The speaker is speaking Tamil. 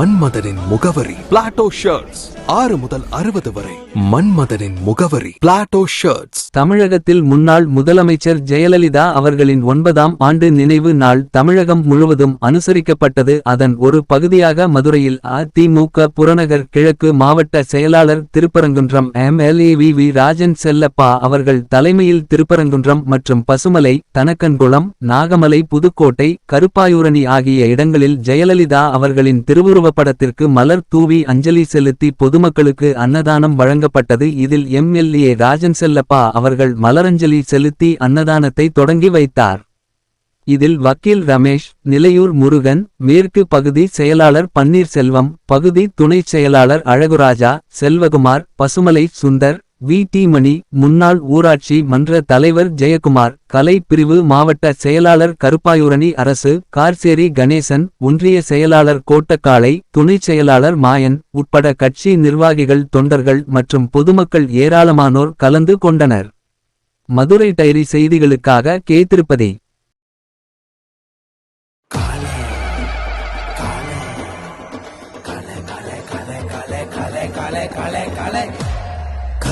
மன்மதனின் முகவரி பிளாட்டோ ஷர்ட்ஸ் ஆறு முதல் அறுபது வரை மன்மதனின் முகவரி பிளாட்டோ ஷர்ட்ஸ் தமிழகத்தில் முன்னாள் முதலமைச்சர் ஜெயலலிதா அவர்களின் ஒன்பதாம் ஆண்டு நினைவு நாள் தமிழகம் முழுவதும் அனுசரிக்கப்பட்டது. அதன் ஒரு பகுதியாக மதுரையில் அதிமுக புறநகர் கிழக்கு மாவட்ட செயலாளர் Thiruparankundram MLA V V Rajan Chellappa அவர்கள் தலைமையில் திருப்பரங்குன்றம் மற்றும் பசுமலை தனக்கன்குளம் நாகமலை புதுக்கோட்டை கருப்பாயூரணி ஆகிய இடங்களில் ஜெயலலிதா அவர்களின் திருவுருவ படத்திற்கு மலர் தூவி அஞ்சலி செலுத்தி பொதுமக்களுக்கு அன்னதானம் வழங்கப்பட்டது. இதில் எம்எல்ஏ ராஜன் செல்லப்பா அவர்கள் மலரஞ்சலி செலுத்தி அன்னதானத்தை தொடங்கி வைத்தார். இதில் வக்கீல் ரமேஷ் நிலையூர் முருகன் மேற்கு பகுதி செயலாளர் பன்னீர்செல்வம் பகுதி துணைச் செயலாளர் அழகுராஜா செல்வகுமார் பசுமலை சுந்தர் வி டி மணி முன்னாள் ஊராட்சி மன்ற தலைவர் ஜெயக்குமார் கலை பிரிவு மாவட்ட செயலாளர் கருப்பாயூரணி அரசு கார்சேரி கணேசன் ஒன்றிய செயலாளர் கோட்டக்காளை துணைச் செயலாளர் மாயன் உட்பட கட்சி நிர்வாகிகள் தொண்டர்கள் மற்றும் பொதுமக்கள் ஏராளமானோர் கலந்து கொண்டனர் மதுரை டைரி செய்திகளுக்காக